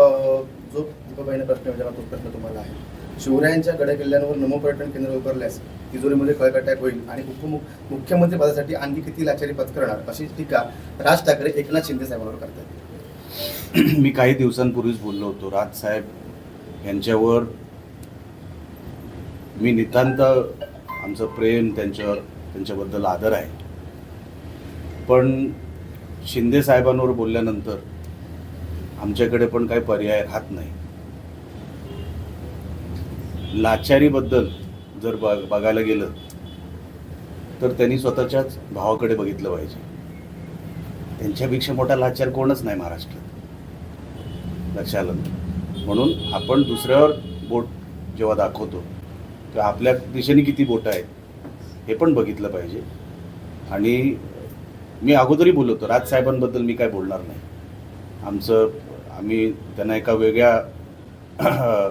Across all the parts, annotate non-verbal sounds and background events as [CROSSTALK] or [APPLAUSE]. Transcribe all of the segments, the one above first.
जो दीपाबाईने प्रश्न विचारला तो प्रश्न तुम्हाला आहे. शिवरायांच्या गड किल्ल्यांवर नमो पर्यटन केंद्र उभारल्यास तिजोरीमध्ये कळकट्याक होईल आणि उपमुख मुख्यमंत्री पदासाठी आणखी किती लाचारी पत्करणार अशी टीका राज ठाकरे एकनाथ शिंदे साहेबांवर करतात मी काही दिवसांपूर्वीच बोललो होतो. राजसाहेब यांच्यावर मी नितांत आमचं प्रेम त्यांच्यावर त्यांच्याबद्दल आदर आहे. पण शिंदे साहेबांवर बोलल्यानंतर आमच्याकडे पण काही पर्याय राहत नाही. लाचारीबद्दल जर बघ बघायला गेलं तर त्यांनी स्वतःच्याच भावाकडे बघितलं पाहिजे. त्यांच्यापेक्षा मोठा लाचार कोणच नाही महाराष्ट्रात. लक्षात आलं? म्हणून आपण दुसऱ्यावर बोट जेव्हा दाखवतो तेव्हा आपल्या दिशेने किती बोटं आहेत हे पण बघितलं पाहिजे. आणि मी अगोदरही बोलतो राजसाहेबांबद्दल मी काय बोलणार नाही. आमचं आम्ही त्यांना एका वेगळ्या [CLEARS THROAT]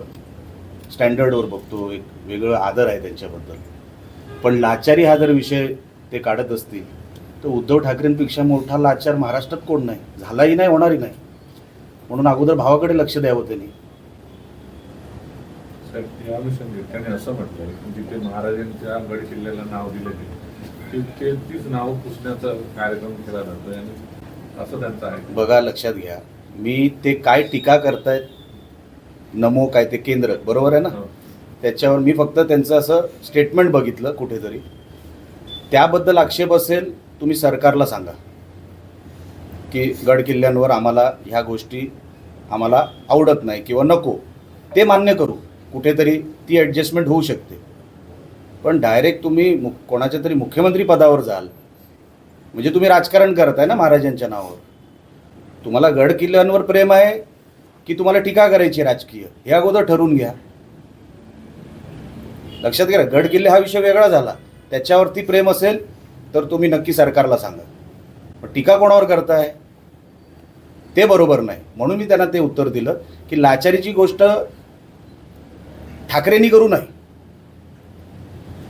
स्टँडर्डवर बघतो. एक वेगळं आदर आहे त्यांच्याबद्दल. पण लाचारी हा जर विषय ते काढत असतील तर उद्धव ठाकरेंपेक्षा मोठा लाचार महाराष्ट्रात कोण नाही? झालाही नाही होणारही नाही. म्हणून अगोदर भावाकडे लक्ष द्यावं त्यांनी. या अनुषंगाने त्याने असं म्हटलंय की जिथे महाराजांच्या गड किल्ल्याला नाव दिलं गेलं ते- तीच नाव पुसण्याचा कार्यक्रम केला जातो आणि असं त्यांचं आहे. बघा लक्षात घ्या. मी ते काय टीका करतायत नमो काय ते केंद्र बरोबर आहे ना? हो. त्याच्यावर मी फक्त त्यांचं असं स्टेटमेंट बघितलं कुठेतरी. त्याबद्दल आक्षेप असेल तुम्ही सरकारला सांगा. की गड किल्ल्यांवर आम्हाला ह्या गोष्टी आम्हाला आवडत नाही किंवा नको. ते मान्य करू. कुठेतरी ती ॲडजस्टमेंट होऊ शकते. पण डायरेक्ट तुम्ही मु कोणाच्या तरी मुख्यमंत्री पदावर जाल म्हणजे तुम्ही राजकारण करत आहे ना महाराजांच्या नावावर. तुम्हाला गड किल्ल्यांवर प्रेम आहे की तुम्हाला टीका करायची राजकीय? हे अगोदर ठरवून घ्या. लक्षात घ्या गड किल्ले हा विषय वेगळा झाला. त्याच्यावरती प्रेम असेल तर तुम्ही नक्की सरकारला सांगा. पण टीका कोणावर करताय? ते बरोबर नाही. म्हणून मी त्यांना ते उत्तर दिलं की लाचारीची गोष्ट ठाकरेंनी करू नाही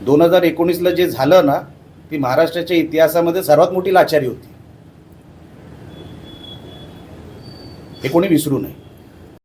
दोन हजार एकोणीसला जे झालं ना ती महाराष्ट्राच्या इतिहासामध्ये सर्वात मोठी लाचारी होती. हे कोणी विसरू नये.